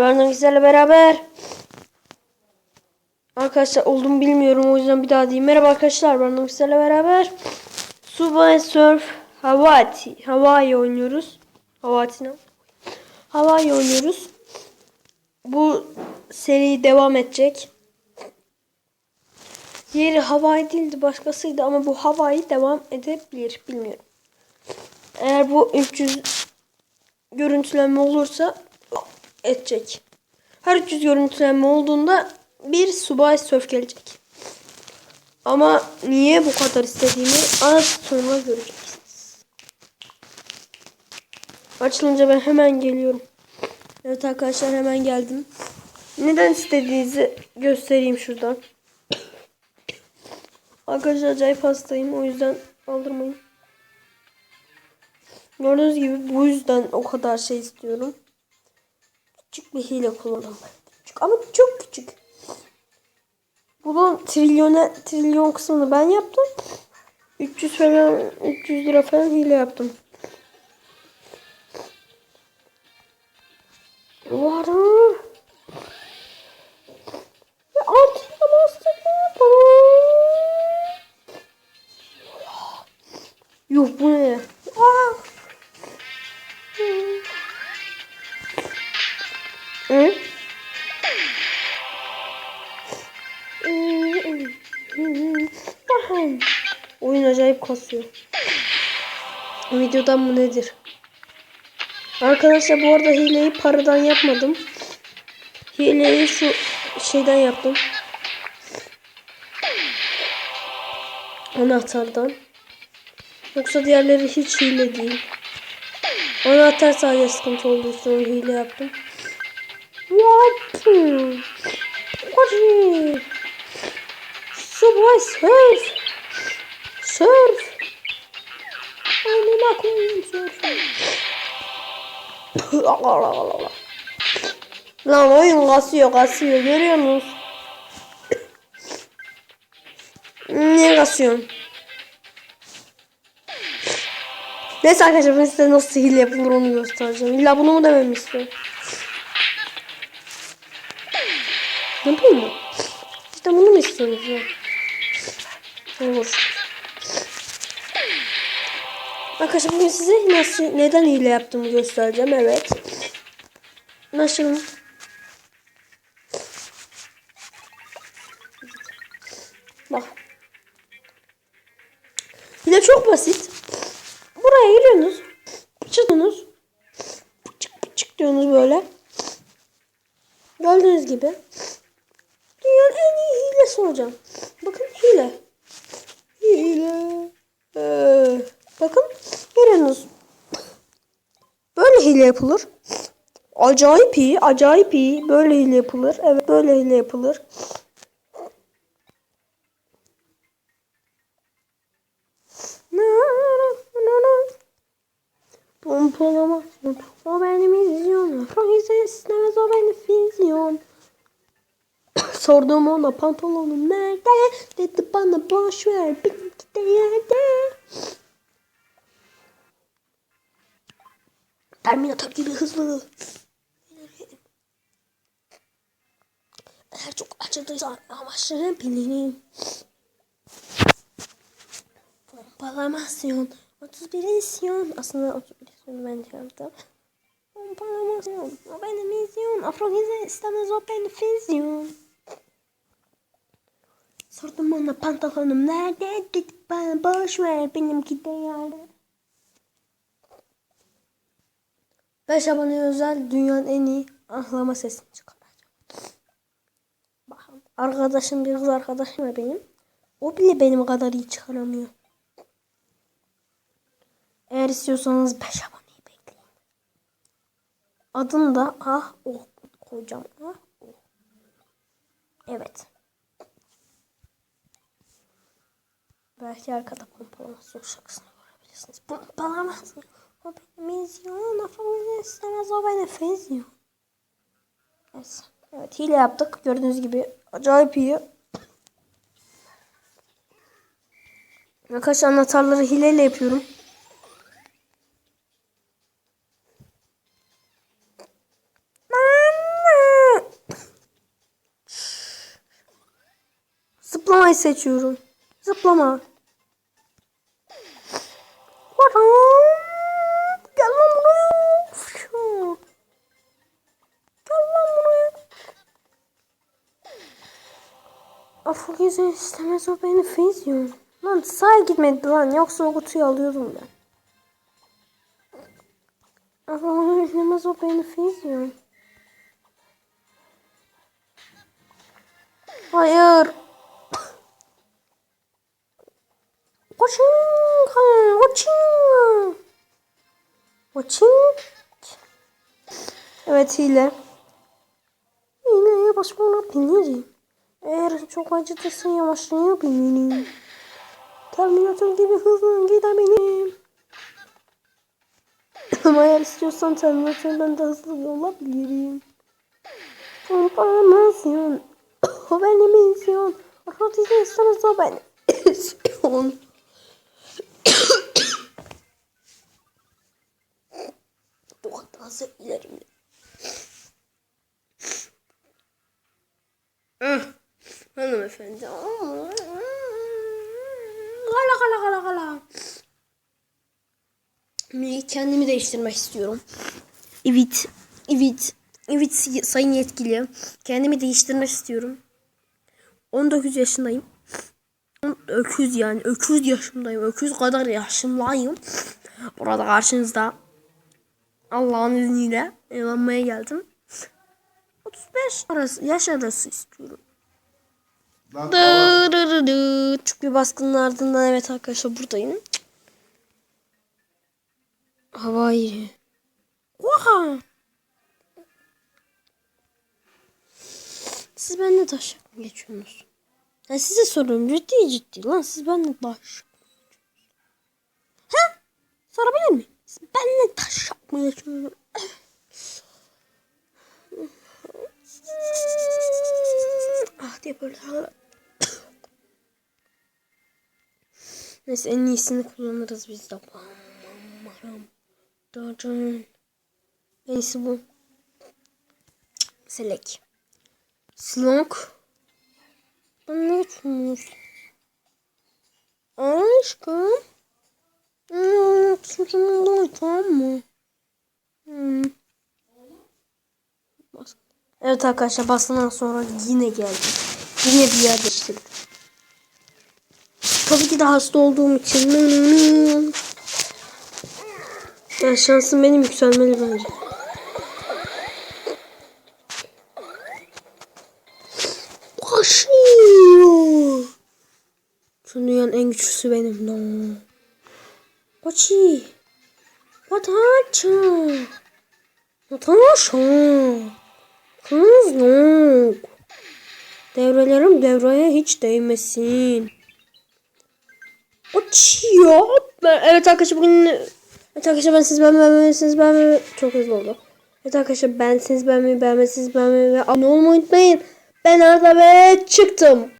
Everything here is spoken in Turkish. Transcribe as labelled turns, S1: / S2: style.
S1: Ben sizlerle beraber Arkadaşlar olduğumu bilmiyorum o yüzden bir daha diyeyim. Merhaba arkadaşlar ben sizlerle beraber Subway Surf Hawaii Hawaii oynuyoruz. Hawaii ne? Hawaii oynuyoruz. Bu seri devam edecek. Yeri Hawaii değildi başkasıydı ama bu Hawaii devam edebilir bilmiyorum. Eğer bu 300 görüntülenme olursa edecek. Her 300 görüntülenme olduğunda bir subay surf gelecek. Ama niye bu kadar istediğimi az sonra göreceksiniz. Açılınca ben hemen geliyorum. Evet arkadaşlar hemen geldim. Neden istediğinizi göstereyim şuradan. Arkadaşlar acayip hastayım o yüzden aldırmayın. Gördüğünüz gibi bu yüzden o kadar şey istiyorum. Küçük bir hile kullandım. Küçük ama çok küçük. Bunun trilyona trilyon kısmını ben yaptım. 300 falan 300 lira falan hile yaptım. Var mı? Yok bu acayip kasıyor. Videodan mı nedir? Arkadaşlar bu arada hileyi paradan yapmadım. Hileyi şu şeyden yaptım. Anahtardan. Yoksa diğerleri hiç hile değil. Anahtar sadece sıkıntı olduğu için hile yaptım. Yaptım. Hadi. Subway Koyayım surf. Lan oyun kasıyor kasıyor görüyor musunuz? Niye kasıyorsun? Neyse arkadaşlar ben size nasıl hile yapılır onu göstereceğim. İlla bunu mu dememi istiyor? Ne yapayım mı? İşte bunu mu istiyorsunuz ya? Olur. Arkadaşlar bugün size nasıl, neden hile yaptığımı göstereceğim. Evet. Nasıl? Bak. Hile çok basit. Buraya giriyorsunuz. Çıkıyorsunuz. Çık çık diyorsunuz böyle. Gördüğünüz gibi. Dünyanın en iyi hilesi olacağım. Bakın hile. Hile. Ee, bakın görüyorsunuz. Böyle hile yapılır. Acayip iyi, acayip iyi. Böyle hile yapılır. Evet, böyle hile yapılır. Pompalamasın. O benim izyon. Fransız istemez o benim vizyon. Sordum ona pantolonum nerede? Dedi bana boş ver de yerde. Terminator gibi hızlı. Eğer çok acıdıysa amaçlarını bilirim. Pompalamasyon. 31 isyon. Aslında 31 isyon ben de yaptım. Pompalamasyon. O benim izyon. Afrodize istemez o benim füzyon. Sordum ona pantolonum nerede? Dedi bana boş ver benimki de yerde. 5 abone özel dünyanın en iyi ahlama sesini çıkaracağım. Bakın arkadaşım bir kız arkadaşım benim. O bile benim kadar iyi çıkaramıyor. Eğer istiyorsanız 5 aboneyi bekleyin. Adım da ah oh koyacağım. Ah oh. Evet. Belki arkada pompalamasyon şarkısını görebilirsiniz. Pompalamasyon. O beni menciona falan istemez. O beni. Neyse. Evet hile yaptık. Gördüğünüz gibi acayip iyi. Arkadaşlar anahtarları hileyle yapıyorum. Mama. Zıplamayı seçiyorum. Zıplama. Gezen istemez o beni fezyon. Lan sağa gitmedi lan yoksa o kutuyu alıyordum ben. Afo istemez o beni fezyon. Hayır. Koçing, koçing. Koçing. Evet hile. Hileye basmayabilirim. Eğer çok acıtırsa yavaşlayabilirim. Terminator gibi hızlı gidebilirim. Ama eğer istiyorsan Terminator'dan da hızlı olabilirim. Pompalasyon. O benim misyon. Rotize istemez o benim misyon. Bu kadar ilerim. Hanımefendi. Gala gala gala gala. Kendimi değiştirmek istiyorum. Evet. Evet. Evet sayın yetkili. Kendimi değiştirmek istiyorum. 19 yaşındayım. Öküz yani. Öküz yaşındayım. Öküz kadar yaşındayım. Burada karşınızda Allah'ın izniyle eğlenmeye geldim. 35 arası, yaş arası istiyorum.
S2: Lan
S1: Dırırırı. Çünkü baskının ardından evet arkadaşlar buradayım. Hava iyi. Oha! Siz benimle taş mı geçiyorsunuz? Ben size soruyorum ciddi ciddi lan siz benimle taş Ha? Sorabilir miyim? Siz benimle taş mı geçiyorsunuz? ah diye böyle Neyse en iyisini kullanırız biz de. En iyisi bu. Selek. Slok. Ben ne düşünüyorsun? Aşkım. Suçumda tamam mı? Hmm. Evet arkadaşlar basından sonra yine geldi. Yine bir yer. Tabii ki de hasta olduğum için. Ya şansım benim yükselmeli bence. Şu dünyanın en güçlüsü benim. No. Koçi. Watacha. Watacha. Kız. Devrelerim devreye hiç değmesin. Uçuyor. Evet arkadaşlar bugün Evet arkadaşlar ben siz ben ben siz ben ben çok hızlı oldu. Evet arkadaşlar ben siz ben mi ben siz ben mi ve abone olmayı unutmayın. Ben Arda ve çıktım.